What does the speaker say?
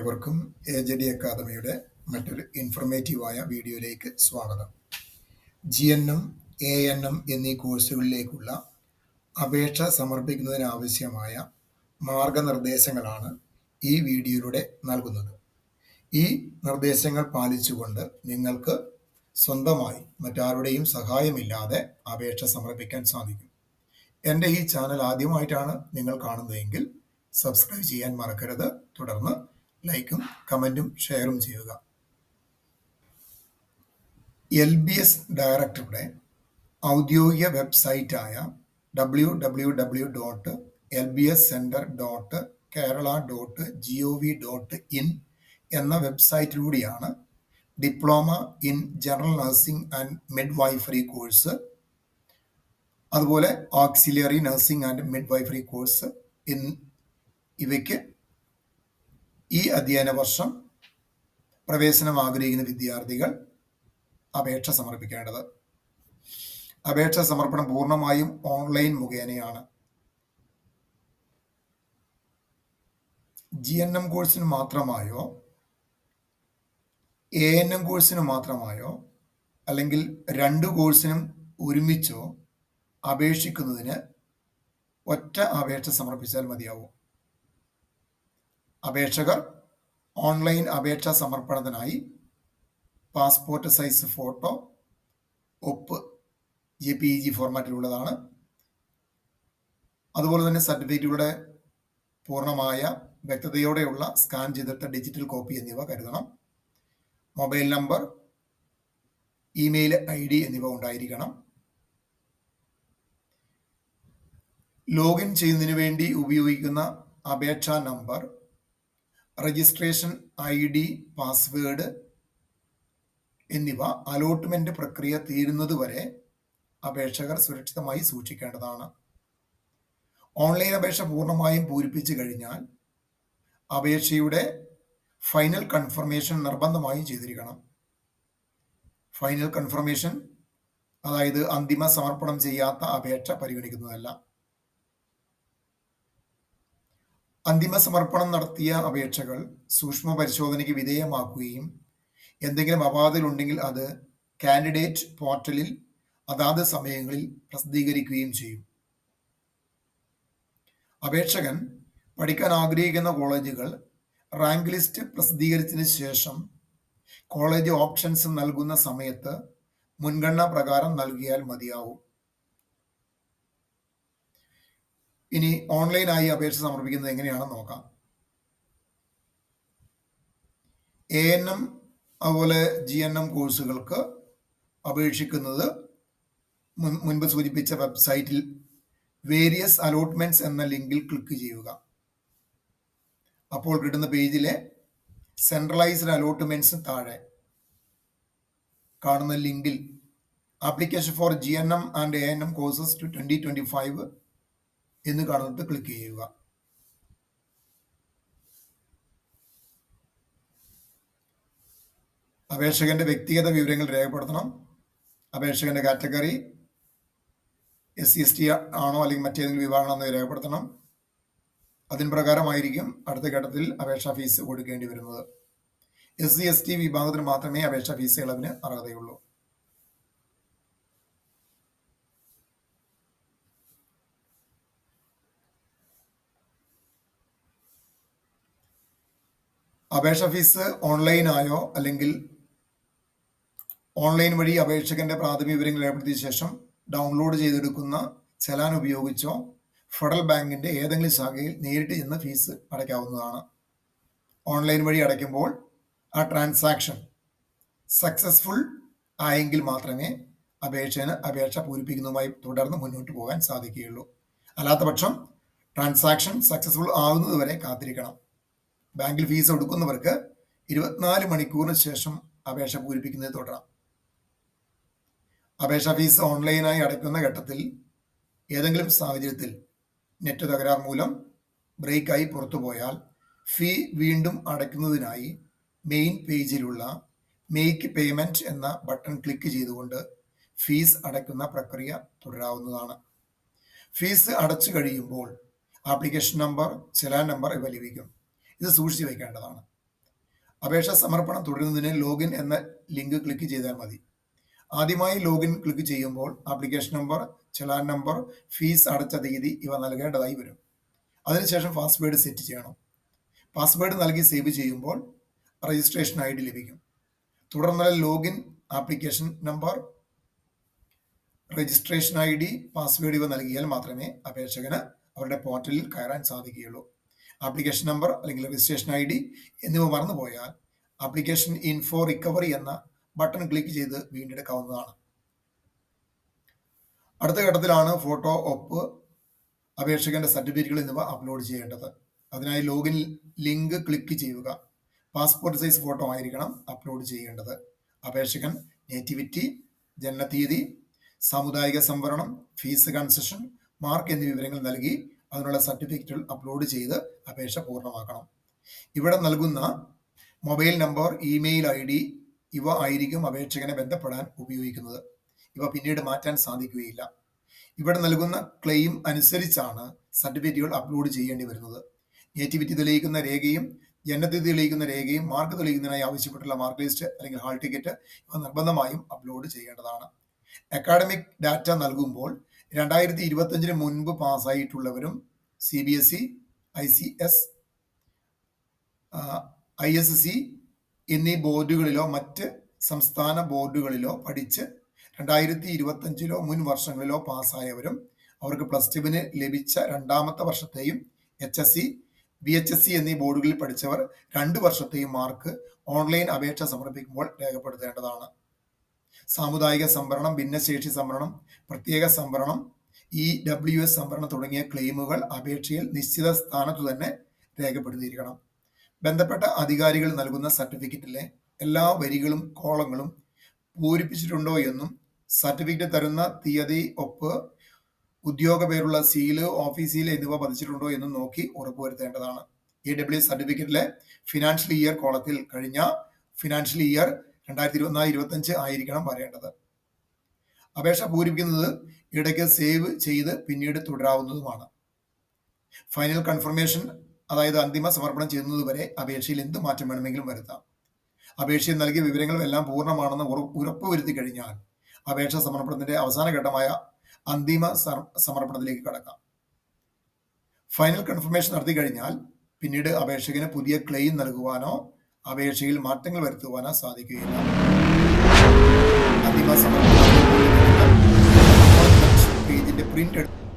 ഏവർക്കും A J D അക്കാദമിയുടെ മറ്റൊരു ഇൻഫർമേറ്റീവായ വീഡിയോയിലേക്ക് സ്വാഗതം. G N M A N M എന്നീ കോഴ്സുകളിലേക്കുള്ള അപേക്ഷ സമർപ്പിക്കുന്നതിനാവശ്യമായ മാർഗനിർദ്ദേശങ്ങളാണ് ഈ വീഡിയോയിലൂടെ നൽകുന്നത്. ഈ നിർദ്ദേശങ്ങൾ പാലിച്ചുകൊണ്ട് നിങ്ങൾക്ക് സ്വന്തമായി മറ്റാരുടെയും സഹായമില്ലാതെ അപേക്ഷ സമർപ്പിക്കാൻ സാധിക്കും. എന്റെ ഈ ചാനൽ ആദ്യമായിട്ടാണ് നിങ്ങൾ കാണുന്നതെങ്കിൽ സബ്സ്ക്രൈബ് ചെയ്യാൻ മറക്കരുത്. തുടർന്ന് ലൈക്കും കമന്റും ഷെയറും ചെയ്യുക. എൽ ബി എസ് ഡയറക്ടറുടെ ഔദ്യോഗിക വെബ്സൈറ്റായ W W W dot L B S centre dot Kerala dot G O V dot in എന്ന വെബ്സൈറ്റിലൂടെയാണ് diploma in general nursing and midwifery course അതുപോലെ auxiliary nursing and midwifery course in ഇവയ്ക്ക് ഈ അധ്യയന വർഷം പ്രവേശനം ആഗ്രഹിക്കുന്ന വിദ്യാർത്ഥികൾ അപേക്ഷ സമർപ്പിക്കേണ്ടത്. അപേക്ഷ സമർപ്പണം പൂർണമായും ഓൺലൈൻ മുഖേനയാണ്. ജി എൻ എം കോഴ്സിന് മാത്രമായോ എ എൻ എം കോഴ്സിന് മാത്രമായോ അല്ലെങ്കിൽ രണ്ട് കോഴ്സിനും ഒരുമിച്ചോ അപേക്ഷിക്കുന്നതിന് ഒറ്റ അപേക്ഷ സമർപ്പിച്ചാൽ മതിയാവും. അപേക്ഷകർ ഓൺലൈൻ അപേക്ഷാ സമർപ്പണത്തിനായി പാസ്പോർട്ട് സൈസ് ഫോട്ടോ ഒപ്പ് ജെ പി ജി ഫോർമാറ്റിലുള്ളതാണ്. അതുപോലെ തന്നെ സർട്ടിഫിക്കറ്റുകളുടെ പൂർണമായ വ്യക്തതയോടെയുള്ള സ്കാൻ ചെയ്തെടുത്ത ഡിജിറ്റൽ കോപ്പി എന്നിവ കരുതണം. Mobile number email I D എന്നിവ ഉണ്ടായിരിക്കണം. ലോഗിൻ ചെയ്യുന്നതിന് വേണ്ടി ഉപയോഗിക്കുന്ന അപേക്ഷാ number registration I D password എന്നിവ അലോട്ട്മെന്റ് പ്രക്രിയ തീരുന്നതുവരെ അപേക്ഷകർ സുരക്ഷിതമായി സൂക്ഷിക്കേണ്ടതാണ്. ഓൺലൈൻ അപേക്ഷ പൂർണമായും പൂരിപ്പിച്ചു കഴിഞ്ഞാൽ അപേക്ഷയുടെ ഫൈനൽ കൺഫർമേഷൻ നിർബന്ധമായും ചെയ്തിരിക്കണം. ഫൈനൽ കൺഫർമേഷൻ അതായത് അന്തിമ സമർപ്പണം ചെയ്യാത്ത അപേക്ഷ പരിഗണിക്കുന്നതല്ല. അന്തിമ സമർപ്പണം നടത്തിയ അപേക്ഷകൾ സൂക്ഷ്മ പരിശോധനയ്ക്ക് വിധേയമാക്കുകയും എന്തെങ്കിലും അപാധയിലുണ്ടെങ്കിൽ അത് കാൻഡിഡേറ്റ് പോർട്ടലിൽ അതാത് സമയങ്ങളിൽ പ്രസിദ്ധീകരിക്കുകയും ചെയ്യും. അപേക്ഷകൻ പഠിക്കാൻ ആഗ്രഹിക്കുന്ന കോളേജുകൾ റാങ്ക് ലിസ്റ്റ് പ്രസിദ്ധീകരിച്ചതിന് ശേഷം കോളേജ് ഓപ്ഷൻസ് നൽകുന്ന സമയത്ത് മുൻഗണനാ പ്രകാരം നൽകിയാൽ മതിയാവും. ഇനി ഓൺലൈനായി അപേക്ഷ സമർപ്പിക്കുന്നത് എങ്ങനെയാണെന്ന് നോക്കാം. എ എൻ എം അതുപോലെ ജി എൻ എം കോഴ്സുകൾക്ക് അപേക്ഷിക്കുന്നത് മുൻപ് സൂചിപ്പിച്ച വെബ്സൈറ്റിൽ വേരിയസ് അലോട്ട്മെന്റ്സ് എന്ന ലിങ്കിൽ ക്ലിക്ക് ചെയ്യുക. അപ്പോൾ കിട്ടുന്ന പേജിലെ സെൻട്രലൈസ്ഡ് അലോട്ട്മെന്റ്സ് താഴെ കാണുന്ന ലിങ്കിൽ application for G N M and A N M courses two twenty twenty five എന്ന് കാണുന്നത് ക്ലിക്ക് ചെയ്യുക. അപേക്ഷകന്റെ വ്യക്തിഗത വിവരങ്ങൾ രേഖപ്പെടുത്തണം. അപേക്ഷകന്റെ category S C S T ആണോ അല്ലെങ്കിൽ മറ്റേതെങ്കിലും വിഭാഗമാണോ എന്ന് രേഖപ്പെടുത്തണം. അതിന് പ്രകാരമായിരിക്കും അടുത്ത ഘട്ടത്തിൽ അപേക്ഷാ ഫീസ് കൊടുക്കേണ്ടി വരുന്നത്. എസ് സി എസ് ടി വിഭാഗത്തിന് മാത്രമേ അപേക്ഷാ ഫീസ് ഇളവിന് അർഹതയുള്ളൂ. അപേക്ഷ ഫീസ് ഓൺലൈനായോ അല്ലെങ്കിൽ ഓൺലൈൻ വഴി അപേക്ഷകന്റെ പ്രാഥമിക വിവരങ്ങൾ രേഖപ്പെടുത്തിയ ശേഷം ഡൗൺലോഡ് ചെയ്തെടുക്കുന്ന ചെലാൻ ഉപയോഗിച്ചോ ഫെഡറൽ ബാങ്കിന്റെ ഏതെങ്കിലും ശാഖയിൽ നേരിട്ട് ചെന്ന് ഫീസ് അടയ്ക്കാവുന്നതാണ്. ഓൺലൈൻ വഴി അടയ്ക്കുമ്പോൾ ആ ട്രാൻസാക്ഷൻ സക്സസ്ഫുൾ ആയെങ്കിൽ മാത്രമേ അപേക്ഷന് അപേക്ഷ പൂരിപ്പിക്കുന്നതുമായി തുടർന്ന് മുന്നോട്ട് പോകാൻ സാധിക്കുകയുള്ളൂ. അല്ലാത്തപക്ഷം ട്രാൻസാക്ഷൻ സക്സസ്ഫുൾ ആകുന്നതുവരെ കാത്തിരിക്കണം. ബാങ്കിൽ ഫീസ് കൊടുക്കുന്നവർക്ക് ഇരുപത്തിനാല് മണിക്കൂറിന് ശേഷം അപേക്ഷ പൂരിപ്പിക്കുന്നത് തുടരാം. അപേക്ഷാ ഫീസ് ഓൺലൈനായി അടയ്ക്കുന്ന ഘട്ടത്തിൽ ഏതെങ്കിലും സാഹചര്യത്തിൽ നെറ്റ് തകരാർ മൂലം ബ്രേക്കായി പുറത്തുപോയാൽ ഫീ വീണ്ടും അടയ്ക്കുന്നതിനായി മെയിൻ പേജിലുള്ള മേക്ക് പേയ്മെന്റ് എന്ന ബട്ടൺ ക്ലിക്ക് ചെയ്തുകൊണ്ട് ഫീസ് അടയ്ക്കുന്ന പ്രക്രിയ തുടരാവുന്നതാണ്. ഫീസ് അടച്ചു കഴിയുമ്പോൾ ആപ്ലിക്കേഷൻ നമ്പർ ചെലാൻ നമ്പർ ഇവ ലഭിക്കും. ഇത് സൂക്ഷിച്ചു വയ്ക്കേണ്ടതാണ് അപേക്ഷ സമർപ്പണം തുടരുന്നതിന് ലോഗിൻ എന്ന ലിങ്ക് ക്ലിക്ക് ചെയ്താൽ മതി. ആദ്യമായി ലോഗിൻ ക്ലിക്ക് ചെയ്യുമ്പോൾ application number challan number fees അടച്ച തീയതി ഇവ നൽകേണ്ടതായി വരും. അതിനുശേഷം പാസ്വേഡ് സെറ്റ് ചെയ്യണം. പാസ്വേഡ് നൽകി സേവ് ചെയ്യുമ്പോൾ രജിസ്ട്രേഷൻ ഐ ഡി ലഭിക്കും. തുടർന്നുള്ള login application number registration I D password ഇവ നൽകിയാൽ മാത്രമേ അപേക്ഷകന് അവരുടെ പോർട്ടലിൽ കയറാൻ സാധിക്കുകയുള്ളൂ. ആപ്ലിക്കേഷൻ നമ്പർ അല്ലെങ്കിൽ രജിസ്ട്രേഷൻ ഐ ഡി എന്നിവ മറന്നുപോയാൽ ആപ്ലിക്കേഷൻ ഇൻഫോ റിക്കവറി എന്ന ബട്ടൺ ക്ലിക്ക് ചെയ്ത് വീണ്ടെടുക്കാവുന്നതാണ്. അടുത്ത ഘട്ടത്തിലാണ് ഫോട്ടോ ഒപ്പ് അപേക്ഷകന്റെ സർട്ടിഫിക്കറ്റുകൾ എന്നിവ അപ്ലോഡ് ചെയ്യേണ്ടത്. അതിനായി ലോഗിൻ ലിങ്ക് ക്ലിക്ക് ചെയ്യുക. പാസ്പോർട്ട് സൈസ് ഫോട്ടോ ആയിരിക്കണം അപ്ലോഡ് ചെയ്യേണ്ടത്. അപേക്ഷകൻ നേറ്റിവിറ്റി തീയതി സാമുദായിക സംവരണം ഫീസ് കൺസെഷൻ മാർക്ക് എന്നീ വിവരങ്ങൾ നൽകി അതിനുള്ള സർട്ടിഫിക്കറ്റുകൾ അപ്ലോഡ് ചെയ്ത് അപേക്ഷ പൂർണമാക്കണം. ഇവിടെ നൽകുന്ന mobile number email I D ഇവ ആയിരിക്കും അപേക്ഷകനെ ബന്ധപ്പെടാൻ ഉപയോഗിക്കുന്നത്. ഇവ പിന്നീട് മാറ്റാൻ സാധിക്കുകയില്ല. ഇവിടെ നൽകുന്ന ക്ലെയിം അനുസരിച്ചാണ് സർട്ടിഫിക്കറ്റുകൾ അപ്ലോഡ് ചെയ്യേണ്ടി വരുന്നത്. നേറ്റിവിറ്റി തെളിയിക്കുന്ന രേഖയും ജനനത്തീയതി തെളിയിക്കുന്ന രേഖയും മാർക്ക് തെളിയിക്കുന്നതിനായി ആവശ്യപ്പെട്ടുള്ള മാർക്ക് ലിസ്റ്റ് അല്ലെങ്കിൽ ഹാൾ ടിക്കറ്റ് ഇവ നിർബന്ധമായും അപ്ലോഡ് ചെയ്യേണ്ടതാണ്. അക്കാഡമിക് ഡാറ്റ നൽകുമ്പോൾ രണ്ടായിരത്തി ഇരുപത്തഞ്ചിന് മുൻപ് പാസ്സായിട്ടുള്ളവരും C B S E I C S I S എന്നീ ബോർഡുകളിലോ മറ്റ് സംസ്ഥാന ബോർഡുകളിലോ പഠിച്ച് രണ്ടായിരത്തി ഇരുപത്തഞ്ചിലോ മുൻ വർഷങ്ങളിലോ പാസ്സായവരും അവർക്ക് പ്ലസ് ടുവിന് ലഭിച്ച രണ്ടാമത്തെ വർഷത്തെയും H S C B H S C എന്നീ ബോർഡുകളിൽ പഠിച്ചവർ രണ്ട് വർഷത്തെയും മാർക്ക് ഓൺലൈൻ അപേക്ഷ സമർപ്പിക്കുമ്പോൾ രേഖപ്പെടുത്തേണ്ടതാണ്. സാമുദായിക സംവരണം ഭിന്നശേഷി സംവരണം പ്രത്യേക സംവരണം ഇ ഡബ്ല്യു എസ് സംവരണം തുടങ്ങിയ ക്ലെയിമുകൾ അപേക്ഷയിൽ നിശ്ചിത സ്ഥാനത്തു തന്നെ രേഖപ്പെടുത്തിയിരിക്കണം. ബന്ധപ്പെട്ട അധികാരികൾ നൽകുന്ന സർട്ടിഫിക്കറ്റിലെ എല്ലാ വരികളും കോളങ്ങളും പൂരിപ്പിച്ചിട്ടുണ്ടോ എന്നും സർട്ടിഫിക്കറ്റ് തരുന്ന തീയതി ഒപ്പ് ഉദ്യോഗ പേരുള്ള സീൽ ഓഫീസ് സീൽ എന്നിവ പതിച്ചിട്ടുണ്ടോ എന്നും നോക്കി ഉറപ്പുവരുത്തേണ്ടതാണ്. ഇ ഡബ്ല്യു സർട്ടിഫിക്കറ്റിലെ ഫിനാൻഷ്യൽ ഇയർ കോളത്തിൽ കഴിഞ്ഞ ഫിനാൻഷ്യൽ ഇയർ രണ്ടായിരത്തി ഇരുപത്തിനാല് ഇരുപത്തഞ്ച് ആയിരിക്കണം വരേണ്ടത് അപേക്ഷ പൂരിപ്പിക്കുന്നത് ഇടയ്ക്ക് സേവ് ചെയ്ത് പിന്നീട് തുടരാവുന്നതുമാണ്. ഫൈനൽ കൺഫർമേഷൻ അതായത് അന്തിമ സമർപ്പണം ചെയ്യുന്നതുവരെ അപേക്ഷയിൽ എന്ത് മാറ്റം വേണമെങ്കിലും വരുത്താം. അപേക്ഷയിൽ നൽകിയ വിവരങ്ങളും എല്ലാം പൂർണമാണെന്ന് ഉറപ്പ് വരുത്തി കഴിഞ്ഞാൽ അപേക്ഷ സമർപ്പണത്തിന്റെ അവസാന ഘട്ടമായ അന്തിമ സമർപ്പണത്തിലേക്ക് കടക്കാം. ഫൈനൽ കൺഫർമേഷൻ നടത്തി കഴിഞ്ഞാൽ പിന്നീട് അപേക്ഷകന് പുതിയ ക്ലെയിം നൽകുവാനോ അപേക്ഷയിൽ മാറ്റങ്ങൾ വരുത്തുവാനോ സാധിക്കുകയില്ല. പ്രിന്റ് എടുത്ത്